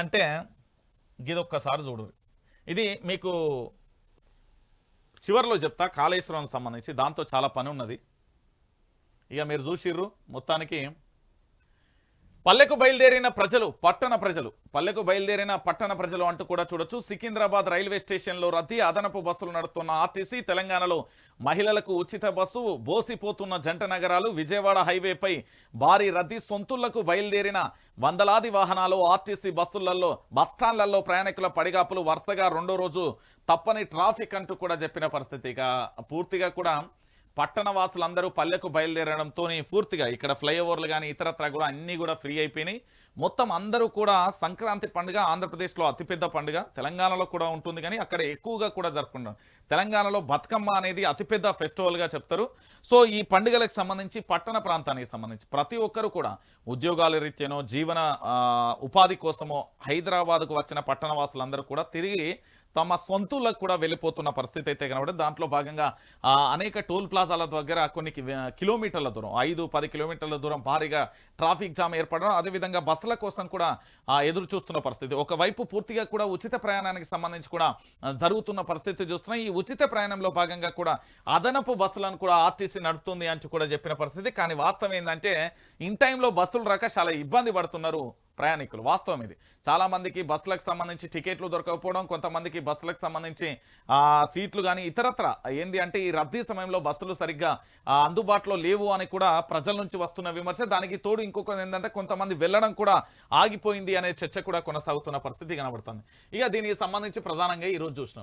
అంటే ఇది ఒక్కసారి చూడు. ఇది మీకు చివరిలో చెప్తా కాళేశ్వరం సంబంధించి దాంతో చాలా పని ఉన్నది. ఇక మీరు చూసిర్రు మొత్తానికి పల్లెకు బయలుదేరిన ప్రజలు పట్టణ ప్రజలు పల్లెకు బయలుదేరిన పట్టణ ప్రజలు అంటూ కూడా చూడొచ్చు. సికింద్రాబాద్ రైల్వే స్టేషన్లో రద్దీ అదనపు బస్సులు నడుపుతున్న ఆర్టీసీ తెలంగాణలో మహిళలకు ఉచిత బస్సు బోసిపోతున్న జంట నగరాలు విజయవాడ హైవేపై భారీ రద్దీ సొంతుళ్ళకు బయలుదేరిన వందలాది వాహనాలు ఆర్టీసీ బస్సులలో బస్టాండ్లలో ప్రయాణికుల పడిగాపులు వరుసగా రెండో రోజు తప్పని ట్రాఫిక్ అంటూ కూడా చెప్పిన పరిస్థితి. పూర్తిగా కూడా పట్టణ వాసులందరూ పల్లెకు బయలుదేరడంతో పూర్తిగా ఇక్కడ ఫ్లైఓవర్లు కానీ ఇతరత్ర కూడా అన్నీ కూడా ఫ్రీ అయిపోయినాయి. మొత్తం అందరూ కూడా సంక్రాంతి పండుగ ఆంధ్రప్రదేశ్లో అతిపెద్ద పండుగ. తెలంగాణలో కూడా ఉంటుంది కానీ అక్కడ ఎక్కువగా కూడా జరుపుకుంటాం. తెలంగాణలో బతుకమ్మ అనేది అతిపెద్ద ఫెస్టివల్గా చెప్తారు. సో ఈ పండుగలకు సంబంధించి పట్టణ ప్రాంతానికి సంబంధించి ప్రతి ఒక్కరు కూడా ఉద్యోగాల రీత్యానో జీవన ఉపాధి కోసమో హైదరాబాద్కు వచ్చిన పట్టణ వాసులందరూ కూడా తిరిగి తమ సొంతులకు కూడా వెళ్ళిపోతున్న పరిస్థితి అయితే కనబడి దాంట్లో భాగంగా అనేక టోల్ ప్లాజాల దగ్గర కొన్ని కిలోమీటర్ల దూరం ఐదు పది కిలోమీటర్ల దూరం భారీగా ట్రాఫిక్ జామ్ ఏర్పడడం అదేవిధంగా బస్సుల కోసం కూడా ఎదురు చూస్తున్న పరిస్థితి. ఒకవైపు పూర్తిగా కూడా ఉచిత ప్రయాణానికి సంబంధించి కూడా జరుగుతున్న పరిస్థితి చూస్తున్నాం. ఈ ఉచిత ప్రయాణంలో భాగంగా కూడా అదనపు బస్సులను కూడా ఆర్టీసీ నడుపుతుంది అని కూడా చెప్పిన పరిస్థితి. కానీ వాస్తవం ఏంటంటే ఇన్ టైంలో బస్సులు రాక చాలా ఇబ్బంది పడుతున్నారు. ప్రయాణికులు. వాస్తవం ఇది. చాలామందికి బస్సులకు సంబంధించి టికెట్లు దొరకకపోవడం కొంతమందికి బస్సులకు సంబంధించి సీట్లు కానీ ఇతరత్ర. ఏంది అంటే ఈ రద్దీ సమయంలో బస్సులు సరిగ్గా అందుబాటులో లేవు అని కూడా ప్రజల నుంచి వస్తున్న విమర్శ. దానికి తోడు ఇంకొక ఏంటంటే కొంతమంది వెళ్ళడం కూడా ఆగిపోయింది అనే చర్చ కూడా కొనసాగుతున్న పరిస్థితి కనబడుతుంది. ఇక దీనికి సంబంధించి ప్రధానంగా ఈ రోజు చూసినాం.